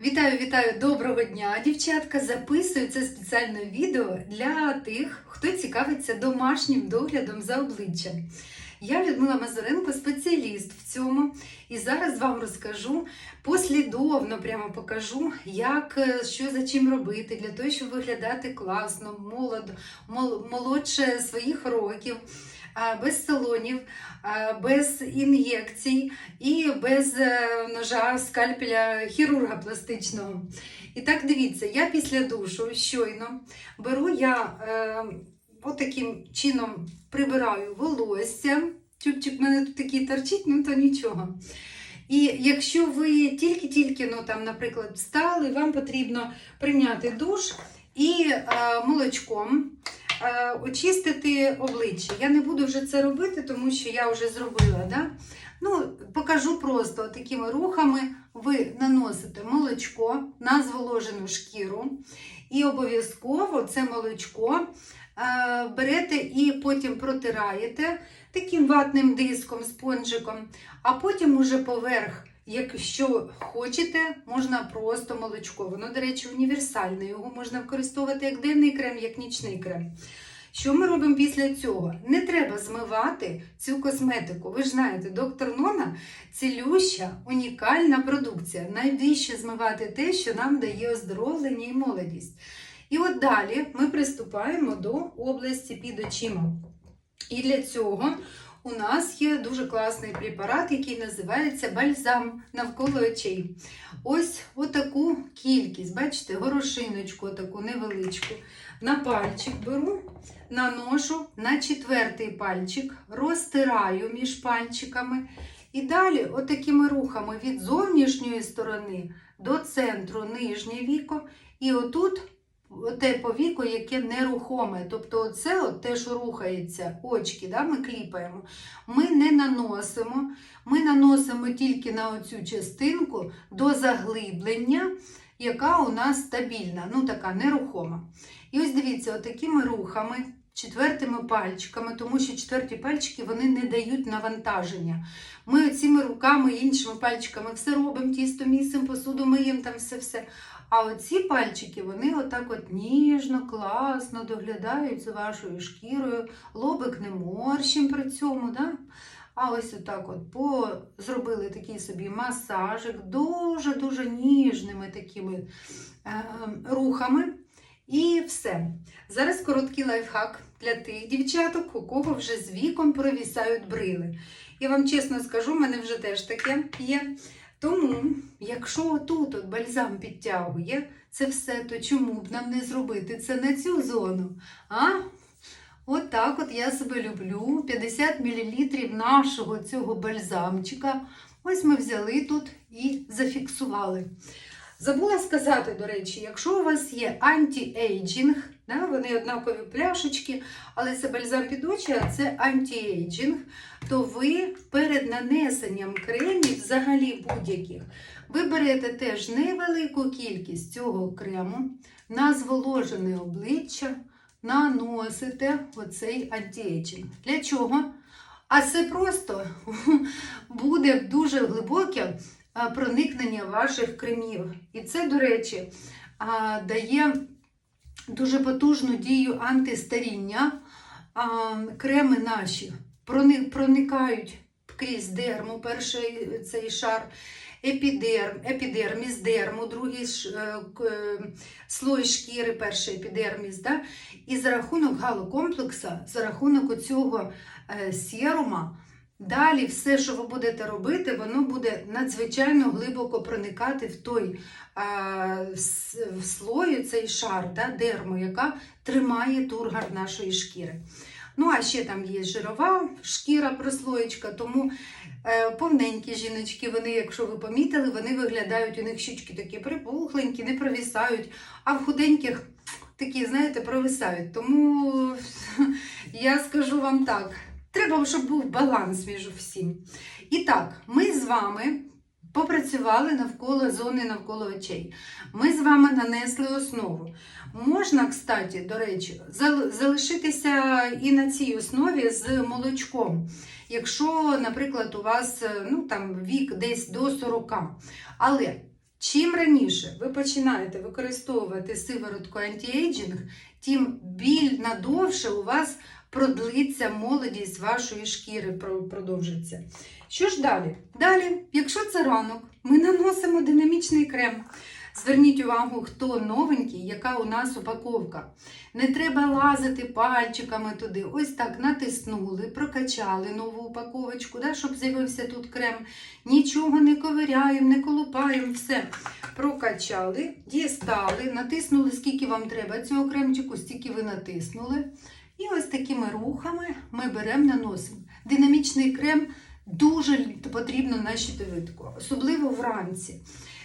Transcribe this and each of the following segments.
Вітаю, вітаю, доброго дня, дівчатка. Записую це спеціальне відео для тих, хто цікавиться домашнім доглядом за обличчям. Я Людмила Мазуренко, спеціаліст в цьому, і зараз вам розкажу послідовно, прямо покажу, як е, що за чим робити для того, щоб виглядати класно, молодо, мол- молодше своїх років, без салонів, без ін'єкцій і без е, ножа скальпеля хірурга пластичного. І так дивіться, я після душу щойно беру я е, отаким чином прибираю волосся. Чубчик в мене тут такий торчить, ну то нічого. І якщо ви тільки-тільки, ну там, наприклад, встали, вам потрібно прийняти душ і е, молочком е, очистити обличчя. Я не буду вже це робити, тому що я вже зробила. Да? Ну, покажу просто такими рухами. Ви наносите молочко на зволожену шкіру, і обов'язково це молочко е, берете і потім протираєте таким ватним диском, спонжиком, а потім уже поверх. Якщо хочете, можна просто молочко. Воно, до речі, універсальне. Його можна використовувати як денний крем, як нічний крем. Що ми робимо після цього? Не треба змивати цю косметику. Ви ж знаєте, доктор Нона цілюща, унікальна продукція. Найбільше змивати те, що нам дає оздоровлення і молодість. І от далі ми приступаємо до області під очима. І для цього у нас є дуже класний препарат, який називається бальзам навколо очей. Ось отаку кількість, бачите, горошиночку, таку невеличку. На пальчик беру, наношу на четвертий пальчик, розтираю між пальчиками. І далі, отакими рухами від зовнішньої сторони до центру нижнє віко. І отут те повіко, яке нерухоме. Тобто, оце от те, що рухається, очки, да, ми кліпаємо. Ми не наносимо. Ми наносимо тільки на оцю частинку до заглиблення, яка у нас стабільна, ну така нерухома. І ось дивіться, отакими рухами, четвертими пальчиками, тому що четверті пальчики вони не дають навантаження. Ми цими руками, іншими пальчиками все робимо, тісто місимо, посуду миємо, там все-все. А оці пальчики, вони отак от ніжно, класно доглядають за вашою шкірою, лобик не морщим при цьому. Да? А ось отак от по... зробили такий собі масажик дуже-дуже ніжними такими е, рухами. І все. Зараз короткий лайфхак для тих дівчаток, у кого вже з віком провісають брили. Я вам чесно скажу, в мене вже теж таке є. Тому, якщо тут от бальзам підтягує це все, то чому б нам не зробити це на цю зону? А? От так от я себе люблю. 50 мл нашого цього бальзамчика. Ось ми взяли тут і зафіксували. Забула сказати, до речі, якщо у вас є анті-ейджінг, да, вони однакові пляшечки, але це бальзам під очі, а це анті-ейджінг, то ви перед нанесенням кремів, взагалі будь-яких, ви берете теж невелику кількість цього крему на зволожене обличчя, наносите оцей антиейджинг. Для чого? А це просто буде дуже глибоке проникнення ваших кремів. І це, до речі, дає дуже потужну дію антистаріння. Креми наші проникають крізь дерму, перший цей шар, епідерм, епідерміс, дерму, другий е, е, слой шкіри, перший епідерміс. Да? І за рахунок галокомплекса, за рахунок оцього е, серума, далі все, що ви будете робити, воно буде надзвичайно глибоко проникати в той с- в слою, цей шар да, дерму, яка тримає тургар нашої шкіри. Ну, а ще там є жирова шкіра, прослоєчка, тому е, повненькі жіночки, вони, якщо ви помітили, вони виглядають, у них щічки такі припухленькі, не провісають, а в худеньких такі, знаєте, провисають. Тому я скажу вам так: треба, щоб був баланс між всім. І так, ми з вами попрацювали навколо зони навколо очей. Ми з вами нанесли основу. Можна, кстати, до речі, залишитися і на цій основі з молочком. Якщо, наприклад, у вас е, ну, там, вік десь до 40. Але Чим раніше ви починаєте використовувати сиворотку антіейджинг, тим біль надовше у вас продлиться молодість вашої шкіри, продовжиться. Що ж далі? Далі, якщо це ранок, ми наносимо динамічний крем. Зверніть увагу, хто новенький, яка у нас упаковка. Не треба лазити пальчиками туди. Ось так натиснули, прокачали нову упаковочку, да, щоб з'явився тут крем. Нічого не ковиряємо, не колупаємо, все. Прокачали, дістали, натиснули, скільки вам треба цього кремчику, стільки ви натиснули. І ось такими рухами ми беремо, наносимо. Динамічний крем дуже потрібно на щитовидку, особливо вранці.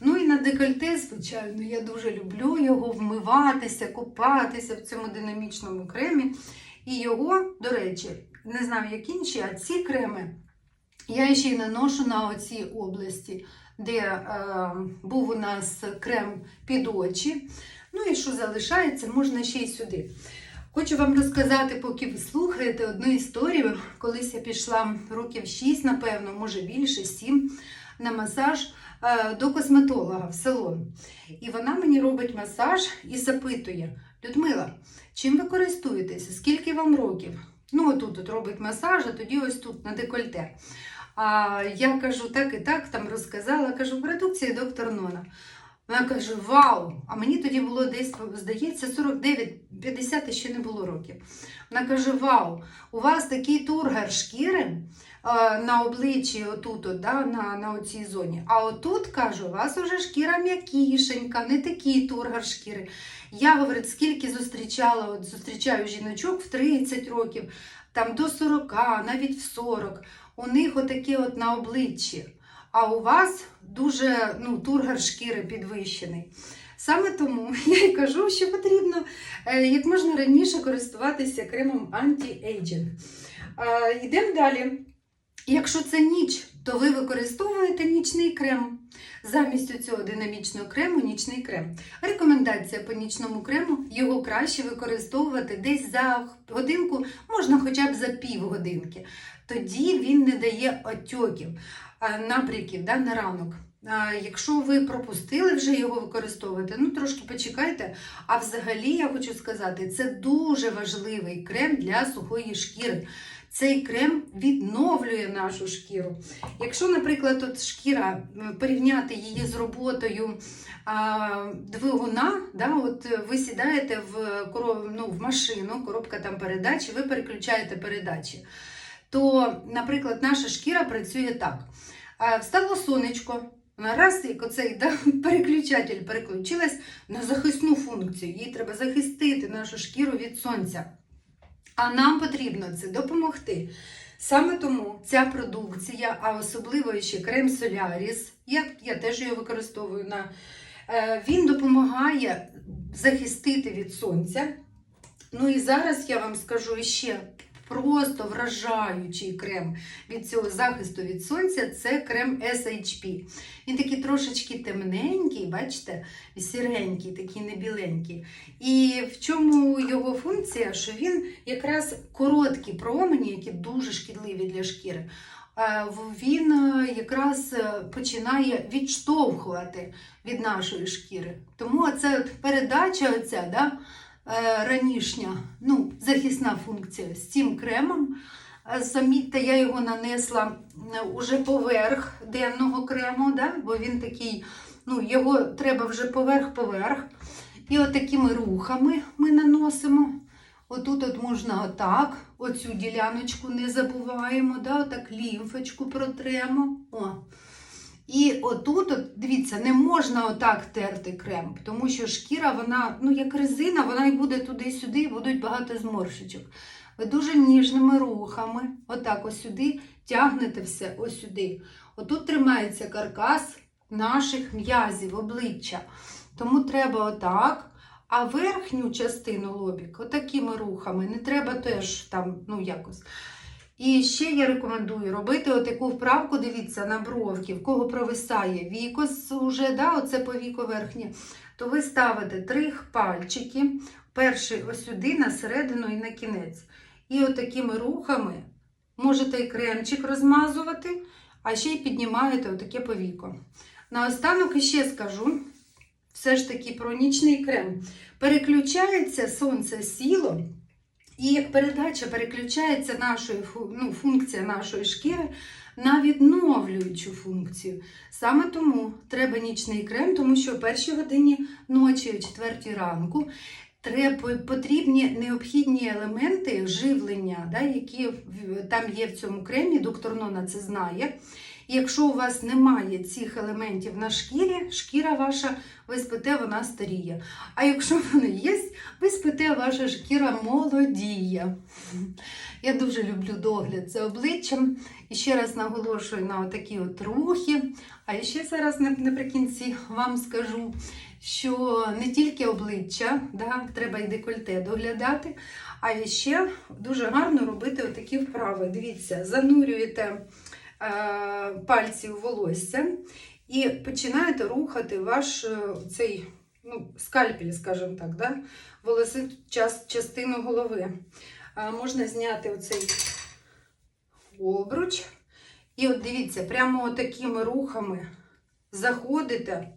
Ну і на декольте, звичайно, я дуже люблю його вмиватися, купатися в цьому динамічному кремі. І його, до речі, не знаю, як інші, а ці креми я ще й наношу на оцій області, де е, був у нас крем під очі. Ну і що залишається, можна ще й сюди. Хочу вам розказати, поки ви слухаєте одну історію. Колись я пішла років 6, напевно, може більше, 7, на масаж е, до косметолога в салон. І вона мені робить масаж і запитує: Людмила, чим ви користуєтеся? Скільки вам років? Ну, отут от робить масаж, а тоді ось тут на декольте. А я кажу, так і так, там розказала, кажу, продукція доктор Нона. Вона каже: Вау! А мені тоді було десь, здається, 49-50 ще не було років. Вона каже: Вау, у вас такий тургар шкіри е, на обличчі, отут, от, да, на, на оцій зоні. А отут, каже, у вас уже шкіра м'якішенька, не такий тургар шкіри. Я, говорить, скільки зустрічала, от зустрічаю жіночок в 30 років, там до 40, навіть в 40. У них отакі от на обличчі. А у вас дуже ну, тургар шкіри підвищений. Саме тому я й кажу, що потрібно е, як можна раніше користуватися кремом анті-ейджинг. Е, Йдемо далі. Якщо це ніч, то ви використовуєте нічний крем. Замість цього динамічного крему нічний крем. Рекомендація по нічному крему його краще використовувати десь за годинку, можна хоча б за півгодинки. Тоді він не дає отьоків, а, набряків да, на ранок. Якщо ви пропустили вже його використовувати, ну трошки почекайте. А взагалі я хочу сказати, це дуже важливий крем для сухої шкіри. Цей крем відновлює нашу шкіру. Якщо, наприклад, от шкіра порівняти її з роботою а, двигуна, да, от ви сідаєте в, ну, в машину, коробка там передач, ви переключаєте передачі. То, наприклад, наша шкіра працює так. Встало сонечко, раз, як оцей да, переключатель переключилась на захисну функцію. Їй треба захистити нашу шкіру від сонця. А нам потрібно це допомогти. Саме тому ця продукція, а особливо ще крем Соляріс, я, я теж його використовую на е, він допомагає захистити від сонця. Ну і зараз я вам скажу ще просто вражаючий крем від цього захисту від сонця це крем SHP. Він такий трошечки темненький, бачите, сіренький, такий не біленький. І в чому його функція? Що він якраз короткі промені, які дуже шкідливі для шкіри. Він е, якраз е, починає відштовхувати від нашої шкіри. Тому це передача оця, да, ранішня, ну, захисна функція з цим кремом. Е, Замітьте, я його нанесла е, уже поверх денного крему, да? бо він такий, ну, його треба вже поверх-поверх. І от рухами ми наносимо. Отут от можна отак, оцю діляночку не забуваємо, да? отак лімфочку протремо. О. І отут, от, дивіться, не можна отак терти крем, тому що шкіра, вона, ну як резина, вона і буде туди-сюди, і будуть багато зморшечок. Ви дуже ніжними рухами, отак ось сюди, тягнете все ось сюди. Отут тримається каркас наших м'язів, обличчя. Тому треба отак. А верхню частину лобік, отакими рухами, не треба теж там, ну якось. І ще я рекомендую робити отаку вправку, дивіться, на бровки, в кого провисає вікос уже, да, оце по віко верхнє, то ви ставите три пальчики, перший ось сюди, на середину і на кінець. І отакими рухами можете і кремчик розмазувати, а ще й піднімаєте отаке повіко. Наостанок іще скажу все ж таки про нічний крем. Переключається сонце сіло, і як передача переключається нашої фу- ну, функція нашої шкіри на відновлюючу функцію. Саме тому треба нічний крем, тому що о першій годині ночі, о четвертій ранку. Треба потрібні необхідні елементи живлення, да, які там є в цьому кремі. Доктор Нона це знає. Якщо у вас немає цих елементів на шкірі, шкіра ваша, ви спите, вона старіє. А якщо вони є, ви спите, ваша шкіра молодіє. Я дуже люблю догляд за обличчям. І ще раз наголошую на такі от рухи. А ще зараз наприкінці вам скажу, що не тільки обличчя, да, треба і декольте доглядати, а ще дуже гарно робити отакі вправи. Дивіться, занурюєте е, пальці у волосся і починаєте рухати ваш е, цей ну, скальпель, скажімо так, да? волоси частину голови. Можна зняти оцей обруч. І от дивіться, прямо такими рухами заходите.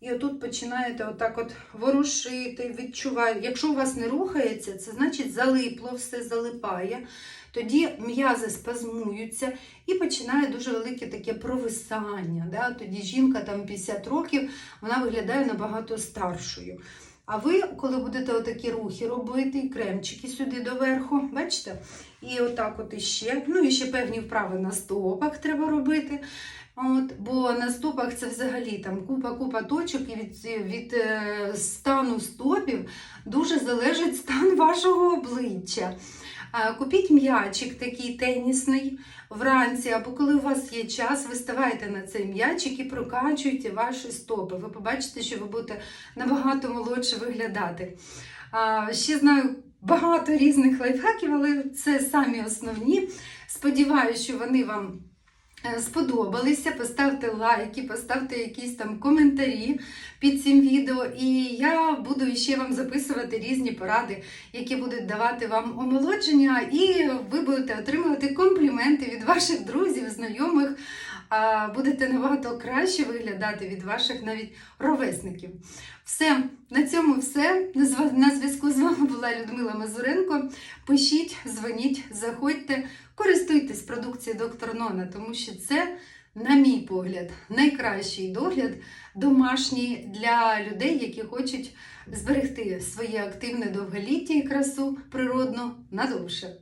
І отут починаєте отак от ворушити, відчувати. Якщо у вас не рухається, це значить залипло, все залипає. Тоді м'язи спазмуються і починає дуже велике таке провисання. Да? Тоді жінка там 50 років, вона виглядає набагато старшою. А ви, коли будете отакі рухи робити, кремчики сюди доверху, бачите? І отак от іще. Ну, і ще певні вправи на стопах треба робити. От, бо на стопах це взагалі там купа-купа точок, і від, від е, стану стопів дуже залежить стан вашого обличчя. Купіть м'ячик такий тенісний вранці, або коли у вас є час, ви ставайте на цей м'ячик і прокачуйте ваші стопи. Ви побачите, що ви будете набагато молодше виглядати. Ще знаю багато різних лайфхаків, але це самі основні. Сподіваюся, що вони вам сподобалися. Поставте лайки, поставте якісь там коментарі під цим відео. І я буду ще вам записувати різні поради, які будуть давати вам омолодження, і ви будете отримувати компліменти від ваших друзів, знайомих. Будете набагато краще виглядати від ваших навіть ровесників. Все, на цьому все. На зв'язку з вами була Людмила Мазуренко. Пишіть, дзвоніть, заходьте, користуйтесь продукцією доктор Нона, тому що це, на мій погляд, найкращий догляд домашній для людей, які хочуть зберегти своє активне довголіття і красу природну надовше.